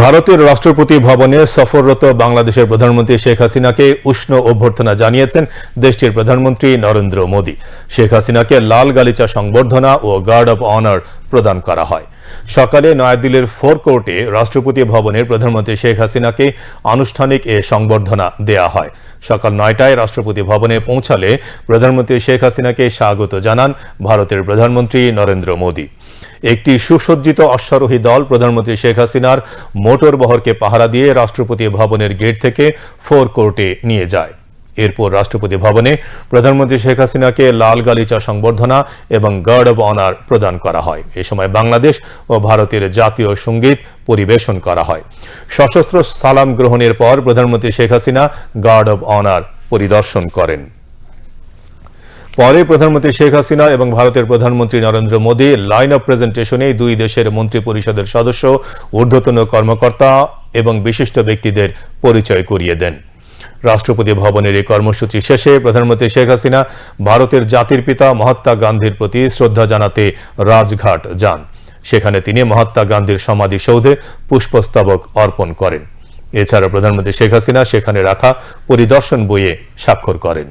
ভারতের রাষ্ট্রপতি ভবনে সফররত বাংলাদেশের প্রধানমন্ত্রী শেখ হাসিনাকে উষ্ণ অভ্যর্থনা জানিয়েছেন দেশটির প্রধানমন্ত্রী নরেন্দ্র মোদী। শেখ হাসিনাকে লাল গালিচা সংবর্ধনা ও গার্ড অব অনার প্রদান করা হয়। সকালে নয়াদিল্লির ফোর কোর্টে রাষ্ট্রপতি ভবনের প্রধানমন্ত্রী শেখ হাসিনাকে আনুষ্ঠানিক এ সংবর্ধনা দেয়া হয়। সকাল নয়টায় রাষ্ট্রপতি ভবনে পৌঁছালে প্রধানমন্ত্রী শেখ হাসিনাকে স্বাগত জানান ভারতের প্রধানমন্ত্রী নরেন্দ্র মোদী। একটি সুসজ্জিত অশ্বারোহী দল প্রধানমন্ত্রী শেখ হাসিনার মোটর বহরকে পাহারা দিয়ে রাষ্ট্রপতি ভবনের গেট থেকে ফোর কোর্টে নিয়ে যায়। এরপর রাষ্ট্রপতি ভবনে প্রধানমন্ত্রী শেখ হাসিনাকে লাল গালিচা সংবর্ধনা এবং গার্ড অব অনার প্রদান করা হয়। এ সময় বাংলাদেশ ও ভারতের জাতীয় সংগীত পরিবেশন করা হয়। সশস্ত্র সালাম গ্রহণের পর প্রধানমন্ত্রী Sheikh Hasina guard of honour পরিদর্শন করেন। পরে প্রধানমন্ত্রী শেখ হাসিনা এবং ভারতের প্রধানমন্ত্রী নরেন্দ্র মোদী লাইন অব প্রেজেন্টেশনে দুই দেশের মন্ত্রী পরিষদের সদস্য, ঊর্ধ্বতন কর্মকর্তা এবং বিশিষ্ট ব্যক্তিদের পরিচয় করিয়ে দেন। রাষ্ট্রপতি ভবনের এই কর্মসূচি শেষে প্রধানমন্ত্রী শেখ হাসিনা ভারতের জাতির পিতা মহাত্মা গান্ধীর প্রতি শ্রদ্ধা জানাতে রাজঘাট যান। সেখানে তিনি মহাত্মা গান্ধীর সমাধিসৌধে পুষ্পস্তবক অর্পণ করেন। এছাড়া প্রধানমন্ত্রী শেখ হাসিনা সেখানে রাখা পরিদর্শন বইয়ে স্বাক্ষর করেন।